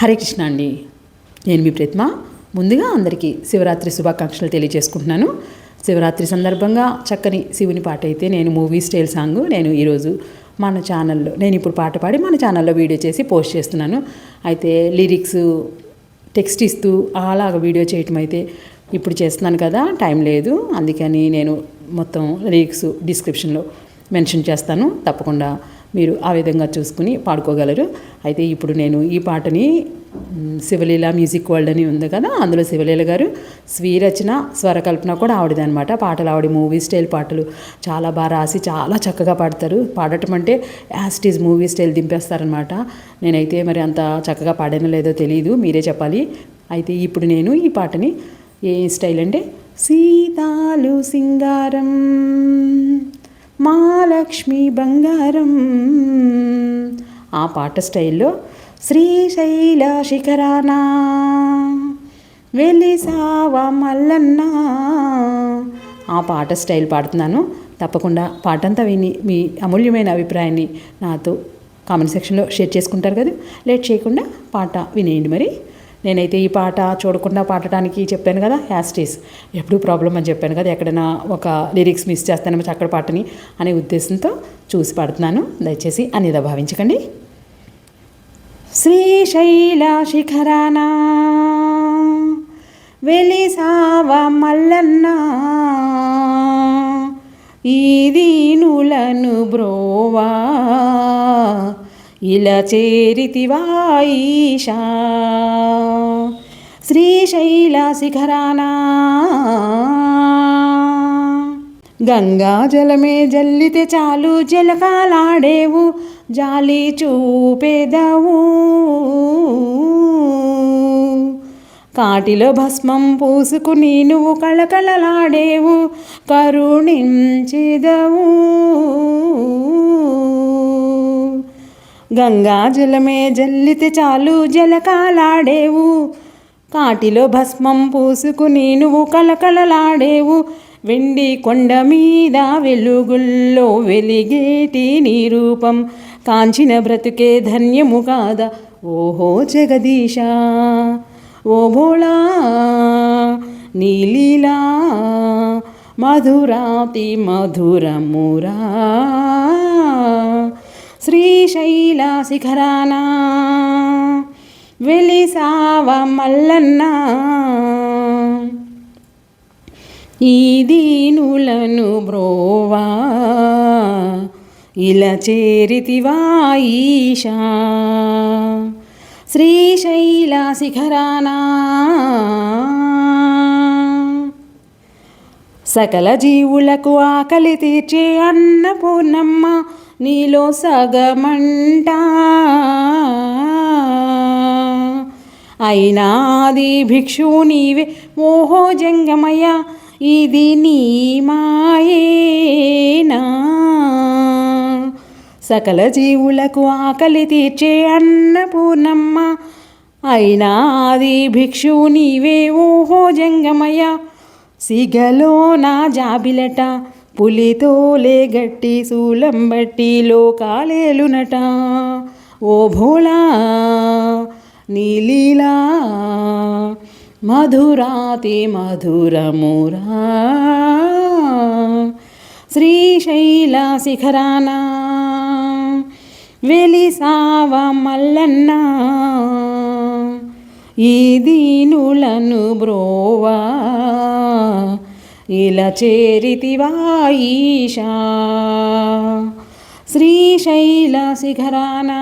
హరే కృష్ణ అండి. నేను మీ ప్రతిమ. ముందుగా అందరికీ శివరాత్రి శుభాకాంక్షలు తెలియజేసుకుంటున్నాను. శివరాత్రి సందర్భంగా చక్కని శివుని పాట అయితే నేను మూవీ స్టైల్ సాంగ్ నేను ఈరోజు మన ఛానల్లో నేను ఇప్పుడు పాట పాడి మన ఛానల్లో వీడియో చేసి పోస్ట్ చేస్తున్నాను. అయితే లిరిక్స్ టెక్స్ట్ ఇస్తూ అలాగ వీడియో చేయటం అయితే ఇప్పుడు చేస్తున్నాను కదా టైం లేదు. అందుకని నేను మొత్తం లిరిక్స్ డిస్క్రిప్షన్లో మెన్షన్ చేస్తాను. తప్పకుండా మీరు ఆ విధంగా చూసుకుని పాడుకోగలరు. అయితే ఇప్పుడు నేను ఈ పాటని శివలీల మ్యూజిక్ వరల్డ్ అని ఉంది కదా అందులో శివలీల గారు స్వీరచన స్వరకల్పన కూడా ఆవిడదనమాట పాటలు ఆవిడ మూవీ స్టైల్ పాటలు చాలా బాగా రాసి చాలా చక్కగా పాడతారు. పాడటం అంటే యాస్టీజ్ మూవీ స్టైల్ దింపేస్తారనమాట నేనైతే మరి అంత చక్కగా పాడానో లేదో తెలియదు మీరే చెప్పాలి. అయితే ఇప్పుడు నేను ఈ పాటని ఏ స్టైల్ అంటే సీతాలు సింగారం మహాలక్ష్మి బంగారం ఆ పాట స్టైల్లో శ్రీశైల శిఖరానా వెలిసావ మల్లన్న. ఆ పాట స్టైల్ పాడుతున్నాను. తప్పకుండా పాటంతా విని మీ అమూల్యమైన అభిప్రాయాన్ని నాతో కామెంట్ సెక్షన్లో షేర్ చేసుకుంటారు కదా. లేట్ చేయకుండా పాట వినేయండి మరి. నేనైతే ఈ పాట చూడకుండా పాడటానికి చెప్పాను కదా హ్యాస్టీస్ ఎప్పుడు ప్రాబ్లం అని చెప్పాను కదా ఎక్కడైనా ఒక లిరిక్స్ మిస్ చేస్తానేమో అక్కడ పాటని అనే ఉద్దేశంతో చూసి పాడుతున్నాను. దయచేసి అనిదా భావించకండి. శ్రీశైల వెలిసావ మల్లన్న? ఈ దీనులను బ్రోవా? ఇలా చేరితివా ఈశా శ్రీశైల శిఖరానా గంగా జలమే జల్లితే చాలు జలకాలాడేవు జాలి చూపేదవు. కాటిలో భస్మం పూసుకుని నువ్వు కళకళలాడేవు కరుణించెదవు. గంగా జలమే జల్లితే చాలు జలకాలాడేవు కాటిలో భస్మం పూసుకుని నువ్వు కళకళలాడేవు వెండి కొండ మీద వెలుగుల్లో వెలిగేటి నీ రూపం. కాంచిన బ్రతుకే ధన్యము కాదా ఓహో జగదీశ. ఓ భోళా నీలీలా మధురాతి మధురమురా. శ్రీశైల శిఖరానా వెలిసావ మల్లన్నా. ఈ దీనులను బ్రోవా ఇలా చేరితివా ఈశా శ్రీశైల శిఖరానా. సకల జీవులకు ఆకలి తీర్చే అన్నపూర్ణమ్మ నీలో సగమంట. అయినాది భిక్షు నీవే మోహో జంగమయ్య ఇది నీ మాయేనా? సకల జీవులకు ఆకలి తీర్చే అన్నపూర్ణమ్మ అయినాది భిక్షు నీవే ఓహో జంగమయ్య. సిగలో నా జాబిలట పులితోలే గట్టి శూలం బట్టి లోకాలేలునట. ఓ భోళా నీలీలా మధురాతి మధురమురా శ్రీశైల శిఖరాన వెలిసావ మల్లన్న ఈ దీనులను బ్రోవా ఇలా చేరితివా ఈశా శ్రీశైల శిఖరానా